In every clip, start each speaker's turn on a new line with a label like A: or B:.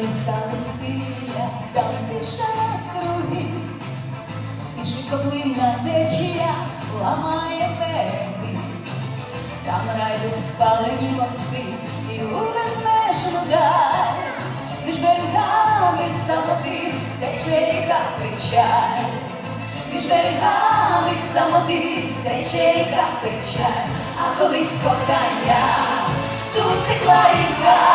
A: стали стиля, там пішла круги, і швидкоплинна течія ламає береги. Там райдуть спалені мости і у безмежну даль, між берегами самоти тече ріка печаль, між берегами самоти тече ріка печаль, а колись кохання тут текла ріка,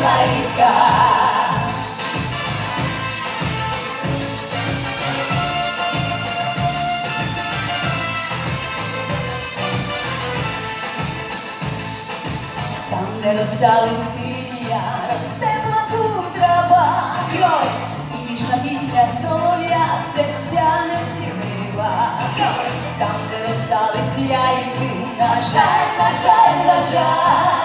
A: Там, де розстали стиля, росте тут трава, Йой! і ніжна пісня солов'я серця не зігріва. Там, де розстались я і ти, на жаль, на жаль, на жаль,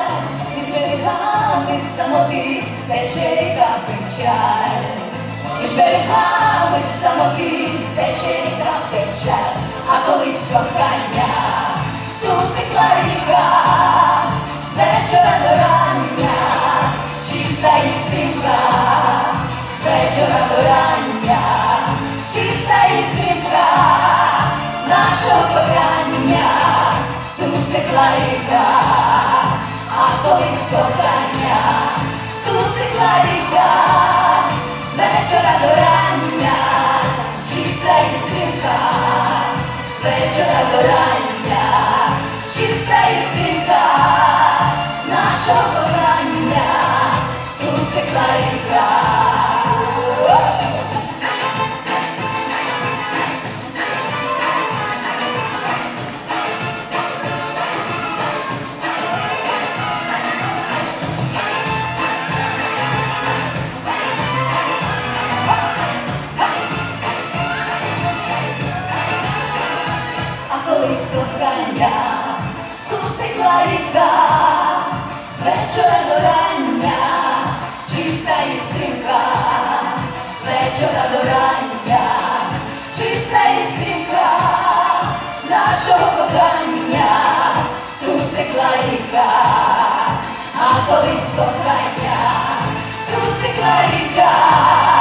A: тече ріка печаль. Між берегами самоти тече ріка печаль, а колись кохання нашого кохання, тут текла ріка. жінка, вечора до рання, чиста іскринка, вечора до рання, чиста іскринка, нашого кохання, тут текла ріка, а колись кохання, тут текла ріка.